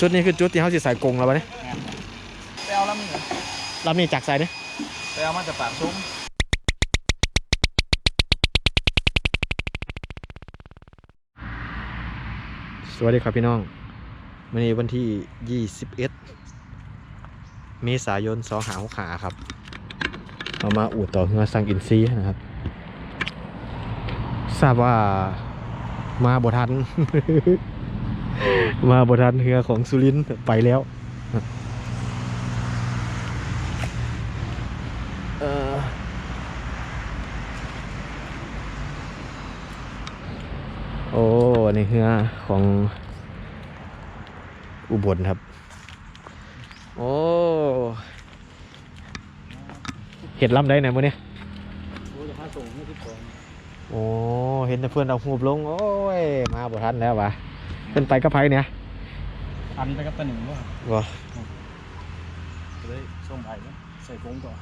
จุดนี้คือจุดที่เขาสิใส่กรงแล้ววะเนี่ยไปเอาแล้วมึงเหรอลำนี้จากใส่เนี่ยไปเอามาจากปากซุ้มสวัสดีครับพี่น้องวันนี้วันที่ 21 เมษายน2หาหกขาครับเรามาอู่ต่อเฮือสังอินซีย์นะครับ ทราบว่ามาบทัน มาบทันเฮือของสุรินทร์ไปแล้วเอ่อโอ้ในเฮือของอุบลครับ โอ้เห็ดลำได้ไหนมื้อนี้โอ้จะพาส่งให้ที่ของโอ้เห็นแต่เพื่อนเอาหูบลง โอ้ย มาบ่ทันแล้ววะ เป็นไปกับไผเนี่ยอันไปกับตะหนึ่งว่าบ่จะได้ส่งไปนะใส่ฟงก่อน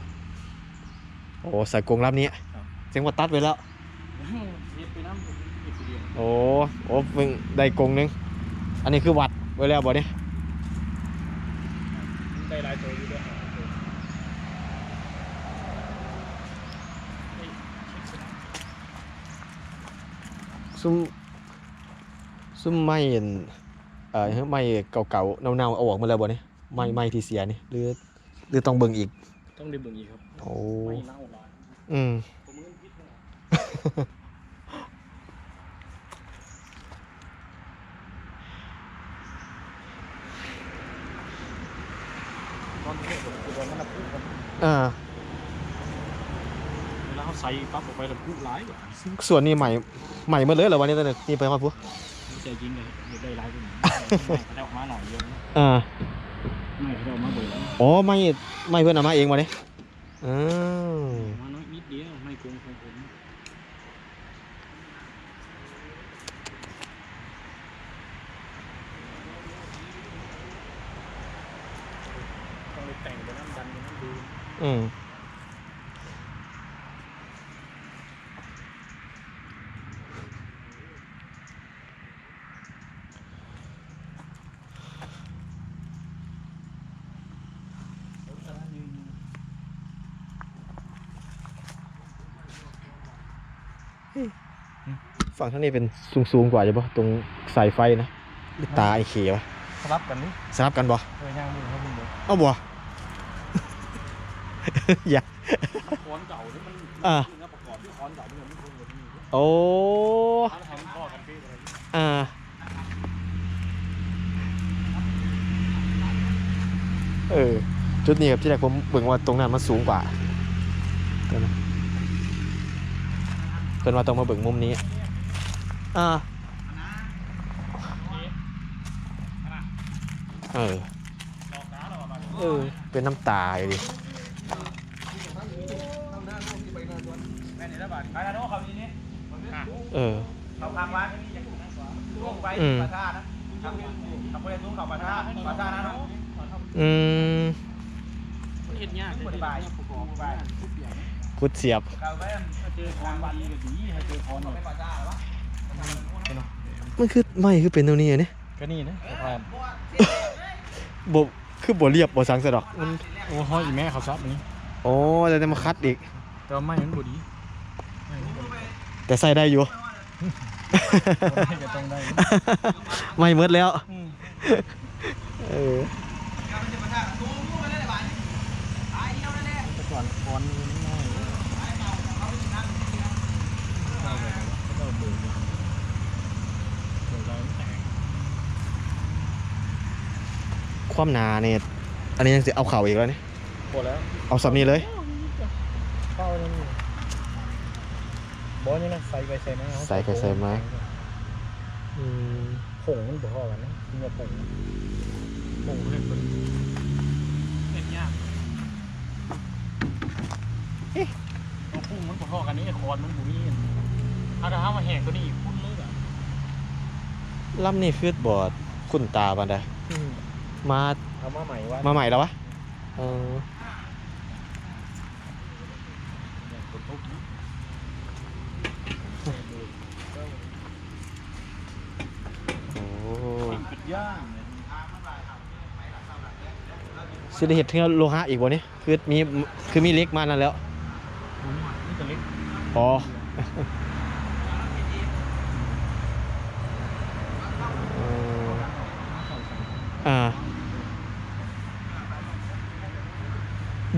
โอ้ใส่กรงรับนี้ครับเสียงว่าตัดไว้แล้วเฮ็ดไปน้ำอีกทีเดียวโอ้โอ้เพิ่งได้กรงหนึง อันนี้คือวัดไว้แล้วบ่เนี่ยได้หลายตัวอยู่ด้วยซุ่ม ซุ่มไม้อั่นเอ่อไม้เก่าๆเน่าๆเอาออกมาแล้วบ่เนี่ยไม้ไม้ที่เสียนี่หรือหรือต้องเบิ่งอีก ต้องได้เบิ่งอีกครับโอ้ไม่เน่าหลายอืมผมมือพิษนะตอนที่ผมคือตอนนั้นนะพูดกันอ่าเวลาเขาใส่ปั๊บออกไปแล้วพูดร้ายกว่าส่วนนี้ใหม่ใหม่หมาเลยเหรอวันนี้ตอนนี้นี่ไปฮอดพุ ไม่ใจจริงเลยได้ร้ายกว่านี้เขาได้ออกมาหน่อยเดียวนะอ่าไม่เขาได้ออกมาเบิดแล้วอ๋อไม่ไม่เพื่อนเอามาเองมาเนี่ยอ้าวมาน้อยนิดเดียวไม่โกงของผมต้องเลยแต่งไปน้ำดันไปน้ำดูอืม ฝั่งท่างนี้เป็นสูงสูงๆกว่าใช่ปะตรงสายไฟนะหรือตาไอ้เขียวะสลับกันนี่สลับกันบ่เคยย่างมือเขาเป็นเด็กเอาบ่อย่าคอนเก่าที่มันอ่าประกอบที่คอนเก่าที่มันไม่คงแบบนี้โอ้ถ้าทำพ่อกันพี่อะไรอ่าเออจุดนี้ครับที่แรกผมเบิ่งว่าตรงนั้นมันสูงกว่าเดี๋ยวนะ เพิ่นว่าต้องมาเบิ่งมุมนี้อ่าเออเออเป็นน้ำตาอยู่ดิแม่นี่ระบาดไปนะโน้เออเขาพังร้านนี่ยังไปปาท่านะทำไปซุ้มเขาปาท่าปาท่านะน้องอืมเห็ดยากปฏิบั ติประกอบไปกุดเสียบเราแม่เจอทางดีก็ดีให้เจอคอนไม่ปลาท่าหรอมันคือไม่คือเป็นตรงนี้อะเนี่ยก็นี่นะสะพานบ่คือบ่เรียบบ่สังสะดอกมันโอ้ห้อยแม่เขาซับนี้โอ้แต่จะมาคัดอีกแต่ว่าไม่มันบดีไม่นี่ก็แต่ใส่ได้อยู่ไม่จะต้องได้ไม่เมดแล้วเออ แต่ก่อนคอนมันง่ายก็เบิกเบิกแล้วแตก ความหนาเนี่ยอันนี้ยังจะเอาเข่าอีกแล้วนี่หมดแล้วเอาสับนี้เลยเข้าแล้วนี่บอสนี่นะใส่ไปใส่มาใส่ไปใส่มาอืมผงมันบ่พอกันนะกินกับผงผงให้คนเล่นยากเอาพุ่งมันบ่พอกันนี่ไอ้คอนมันบุนี่ถ้าถ้ามาแหกตัวนี้อีกพุ่นเลยอะลำนี่คือบอดคุ้นตาบันได มาเอามาใหม่ว่ามาใหม่แล้ววะเออคนทุกข์โอ้สิ่งปิดย่างเนี่ยสิได้เห็ดเทือโลหะอีกบ่เนี่ยคือมีคือมีเล็กมานั่นแล้วนี่ตัวเล็กอ๋อ อ่า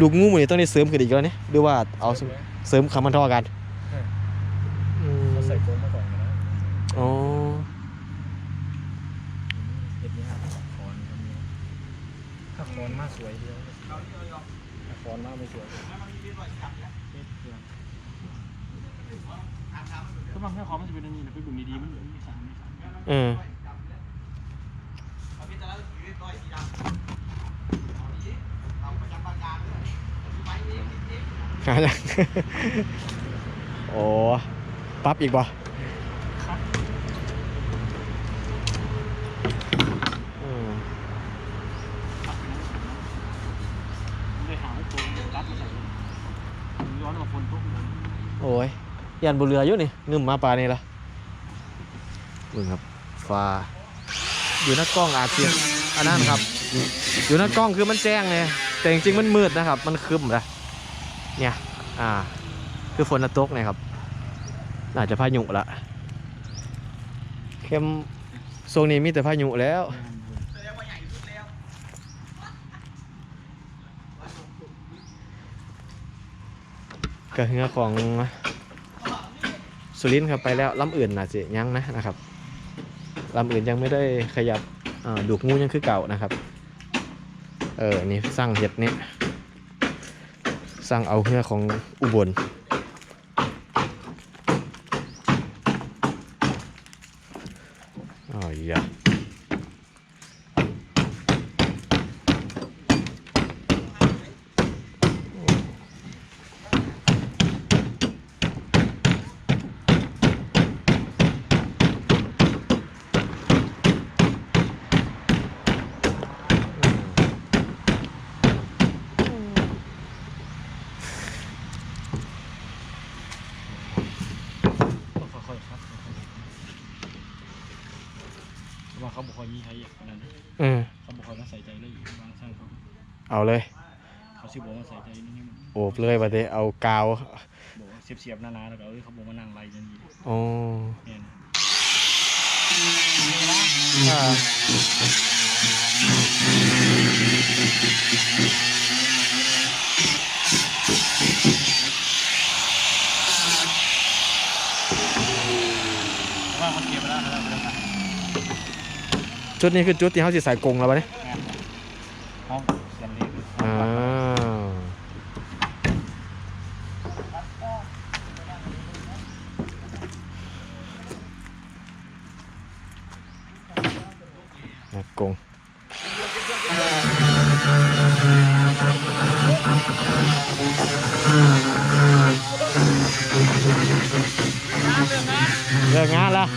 ดูงูหมือนี้ต้องได้เสริมขึ้นอีกแล้วเนี่ยหรือว่าเอาเสริมคำมันเท่อกันอืมเขาใส่โฟมมาก่อนนะอ๋อเห็ดนี้ครับคอนครับเนี่ยถ้าคอนมากสวยเดียวถ้าคอนมากไม่สวยเฮ็ดเดียวถ้าบางแค่คอนมันจะเป็นอย่างนี้นะไปบุ่มดีๆมันไม่สามไม่สามเออ หาจัง โอ้ ปรับอีกบ่ครับอืมเลยหาให้ตัวรัดมาใส่ย้อนมาฝนตกเลยโอ้ยยันบุเรืออยู่นี่งึมมาปลานี่ละมึงครับฟ้าอยู่หน้ากล้องอาจเสียอันนั้นครับ อยู่หน้ากล้องคือมันแจ้งไงแต่จริงๆมันมืดนะครับ มันครึมนะ เนี่ยอ่า คือฝนจะตกเนะครับน่าจะพายุละเข้มโซนนี้มีแต่พายุแล้วกระเฮือของสุรินทร์ครับไปแล้วลำอื่นน่าจะยังนะนะครับลำอื่นยังไม่ได้ขยับดูกงูยังคือเก่านะครับ เออ นี่สร้างเห็ดเนี่ย สร้างเอาเฮือของอุบลอ๋อยะต้องค่อยๆครับค่อย ๆว่าเขาบอกว่ามีใครอยากขนาดนั้นเออเขาบอกว่ามาใส่ใจเลยอยู่บางช่างเขาเอาเลย เขาชื่อบอกว่าใส่ใจนี่นี่มันโอบเลยประเดเอากาวบอกว่าเสียบๆหนาๆแล้วก็เอ้ยเขาบอกมานั่งไล่ยันยีอ๋อเนี่ยนะอ่าว่าเขาเก็บไปแล้วนะครับ จุดนี้คือจุดที่เขาสิใส่กรงแล้วปะเนี่ยห้องเสียงเล็กอ่านะกงเลิกงานแล้ว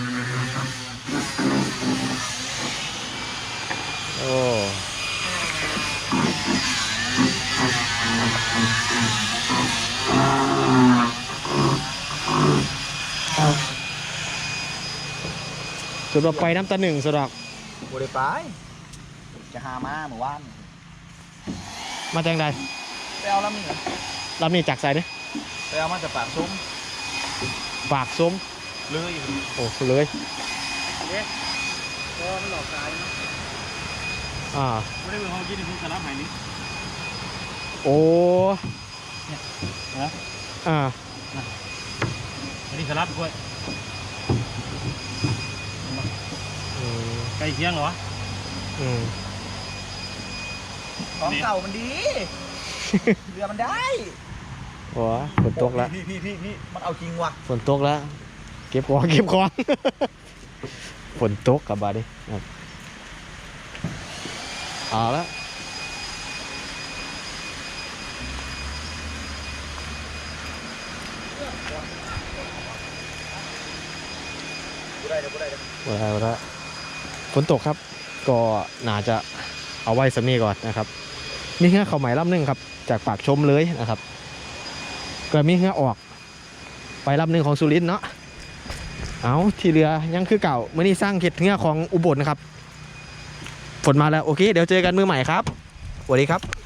สุดว่าไปน้ำตาหนึ่งสุดอกบริไปจะหามาเมื่อวานมาจากใดไปเอาแล้วมีเหรอลำนี้จากใส่เนี่ยไปเอามาจากปากซุ้มปากส้มเลยโอ้เลยก็มันหลอกตายนะอ่าไม่ได้เป็นเขากินในพื้นสลับไหนนี้โอ้นะอ่าอันนี้สลับด้วย อืม ใกล้เคียงเหรอ อืม ของเก่ามันดี เรือมันได้โอ้ฝนตกแล้วพี่พี่พี่พี่มันเอาจริงว่ะฝนตกแล้ว เก็บของเก็บของ ฝนตกกับบาดดิครับเอาละกูได้เดี๋ยวกูได้เดี๋ยววันละวันละฝ นตกครับ ก็น่าจะเอาไว้สำนีก่อนนะครับ มีเหือเขาวไหมลำหนึ่งครับ จากปากชมเลยนะครับ ก็มีเหือออก ไปลำหนึ่งของสุรินทร์เนาะเอาที่เรือยังคือเก่าเมื่อนี้สร้างเข็ดเหือของอุบลนะครับ ฝนมาแล้วโอเค เดี๋ยวเจอกันมือใหม่ครับสวัสดีครับ